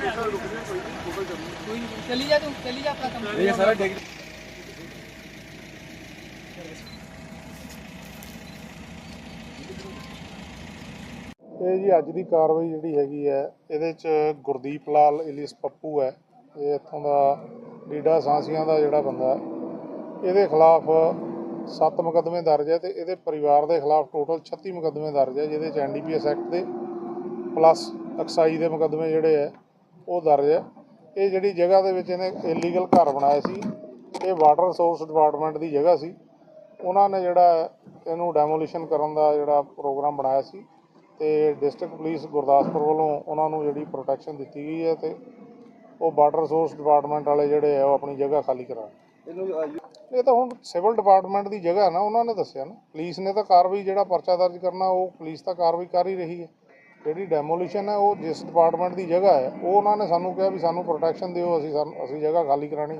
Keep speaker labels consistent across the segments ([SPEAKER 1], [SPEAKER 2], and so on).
[SPEAKER 1] ਕੋਈ ਨਹੀਂ ਚਲੀ ਜਾ ਤੂੰ ਚਲੀ ਜਾ ਆਪਣਾ ਕੰਮ।
[SPEAKER 2] ਇਹ ਸਾਰਾ ਡਿੱਗ
[SPEAKER 3] ਇਹ ਜੀ ਅੱਜ ਦੀ ਕਾਰਵਾਈ ਜਿਹੜੀ ਹੈਗੀ ਹੈ ਇਹਦੇ ਚ ਗੁਰਦੀਪ ਲਾਲ ਇਲਿਸ ਪੱਪੂ ਹੈ। ਇਹ ਇੱਥੋਂ ਦਾ ਲੀਡਾ ਸਾਂਸੀਆਂ ਦਾ ਜਿਹੜਾ ਬੰਦਾ ਇਹਦੇ ਖਿਲਾਫ 7 ਮੁਕੱਦਮੇ ਦਰਜ ਹੈ ਤੇ ਇਹਦੇ ਪਰਿਵਾਰ ਦੇ ਖਿਲਾਫ ਟੋਟਲ 36 ਮੁਕੱਦਮੇ ਦਰਜ ਹੈ ਜਿਹਦੇ ਚ ਐਨਡੀਪੀਐਸ ਐਕਟ ਦੇ ਪਲੱਸ ਐਕਸਾਈਜ਼ ਦੇ ਮੁਕੱਦਮੇ ਜਿਹੜੇ ਹੈ। ਉਹ ਦਰਜ ਹੈ। ਇਹ ਜਿਹੜੀ ਜਗ੍ਹਾ ਦੇ ਵਿੱਚ ਇਹਨੇ ਇਲੀਗਲ ਘਰ ਬਣਾਇਆ ਸੀ ਇਹ ਵਾਟਰ ਰਿਸੋਰਸ ਡਿਪਾਰਟਮੈਂਟ ਦੀ ਜਗ੍ਹਾ ਸੀ। ਉਹਨਾਂ ਨੇ ਜਿਹੜਾ ਇਹਨੂੰ ਡੈਮੋਲੀਸ਼ਨ ਕਰਨ ਦਾ ਜਿਹੜਾ ਪ੍ਰੋਗਰਾਮ ਬਣਾਇਆ ਸੀ ਤੇ ਡਿਸਟ੍ਰਿਕਟ ਪੁਲਿਸ ਗੁਰਦਾਸਪੁਰ ਵੱਲੋਂ ਉਹਨਾਂ ਨੂੰ ਜਿਹੜੀ ਪ੍ਰੋਟੈਕਸ਼ਨ ਦਿੱਤੀ ਗਈ ਹੈ ਤੇ ਉਹ ਵਾਟਰ ਰਿਸੋਰਸ ਡਿਪਾਰਟਮੈਂਟ ਵਾਲੇ ਜਿਹੜੇ ਆ ਉਹ ਆਪਣੀ ਜਗ੍ਹਾ ਖਾਲੀ ਕਰਾਉਣ
[SPEAKER 2] ਇਹਨੂੰ
[SPEAKER 3] ਇਹ ਤਾਂ ਹੁਣ ਸਿਵਲ ਡਿਪਾਰਟਮੈਂਟ ਦੀ ਜਗ੍ਹਾ ਨਾ ਉਹਨਾਂ ਨੇ ਦੱਸਿਆ ਨਾ। ਪੁਲਿਸ ਨੇ ਤਾਂ ਕਾਰਵਾਈ ਜਿਹੜਾ ਪਰਚਾ ਦਰਜ ਕਰਨਾ ਉਹ ਪੁਲਿਸ ਤਾਂ ਕਾਰਵਾਈ ਕਰ ਹੀ ਰਹੀ ਹੈ। ਜਿਹੜੀ ਡੈਮੋਲੀਸ਼ਨ ਹੈ ਉਹ ਜਿਸ ਡਿਪਾਰਟਮੈਂਟ ਦੀ ਜਗ੍ਹਾ ਹੈ ਉਹ ਉਹਨਾਂ ਨੇ ਸਾਨੂੰ ਕਿਹਾ ਵੀ ਸਾਨੂੰ ਪ੍ਰੋਟੈਕਸ਼ਨ ਦਿਓ ਅਸੀਂ ਸਾਨੂੰ ਅਸੀਂ ਜਗ੍ਹਾ ਖਾਲੀ ਕਰਾਣੀ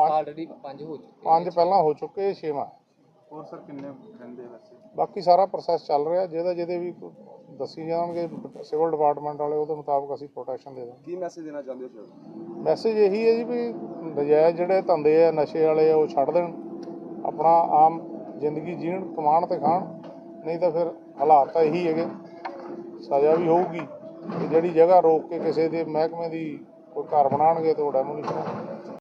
[SPEAKER 1] ਆਲਰੇਡੀ ਪੰਜ। ਹੋ ਚੁੱਕੇ
[SPEAKER 3] ਪੰਜ ਪਹਿਲਾਂ ਹੋ ਚੁੱਕੇ ਇਹ ਛੇਵਾਂ।
[SPEAKER 2] ਹੋਰ ਸਰ ਕਿੰਨੇ ਰਹਿੰਦੇ ਵੈਸੇ?
[SPEAKER 3] ਬਾਕੀ ਸਾਰਾ ਪ੍ਰੋਸੈਸ ਚੱਲ ਰਿਹਾ ਜਿਹਦਾ ਜਿਹਦੇ ਵੀ ਦੱਸੀ ਜਾਣਗੇ ਸਿਵਲ ਡਿਪਾਰਟਮੈਂਟ ਵਾਲੇ ਉਹਦੇ ਮੁਤਾਬਕ ਅਸੀਂ ਪ੍ਰੋਟੈਕਸ਼ਨ ਦੇ ਦਾਂਗੇ।
[SPEAKER 2] ਕੀ ਮੈਸੇਜ ਦੇਣਾ ਚਾਹੁੰਦੇ ਹੋ ਸਰ
[SPEAKER 3] ਮੈਸੇਜ ਇਹੀ ਹੈ ਜੀ ਵੀ ਨਜਾਇਜ਼ ਜਿਹੜੇ ਧੰਦੇ ਆ ਨਸ਼ੇ ਵਾਲੇ ਆ ਉਹ ਛੱਡ ਦੇਣ। ਆਪਣਾ ਆਮ ਜ਼ਿੰਦਗੀ ਜੀਣ ਕਮਾਉਣ ਤੇ ਖਾਣ। ਨਹੀਂ ਤਾਂ ਫਿਰ ਹਾਲਾਤ ਤਾਂ ਇਹੀ ਹੈਗੇ। ਸਜ਼ਾ ਵੀ ਹੋਊਗੀ। ਤੇ ਜਿਹੜੀ ਜਗ੍ਹਾ ਰੋਕ ਕੇ ਕਿਸੇ ਦੇ ਮਹਿਕਮੇ ਦੀ ਕੋਈ ਘਰ ਬਣਾਉਣਗੇ ਤਾਂ ਉਹ ਡੈਮੋਲੀਸ਼ਨ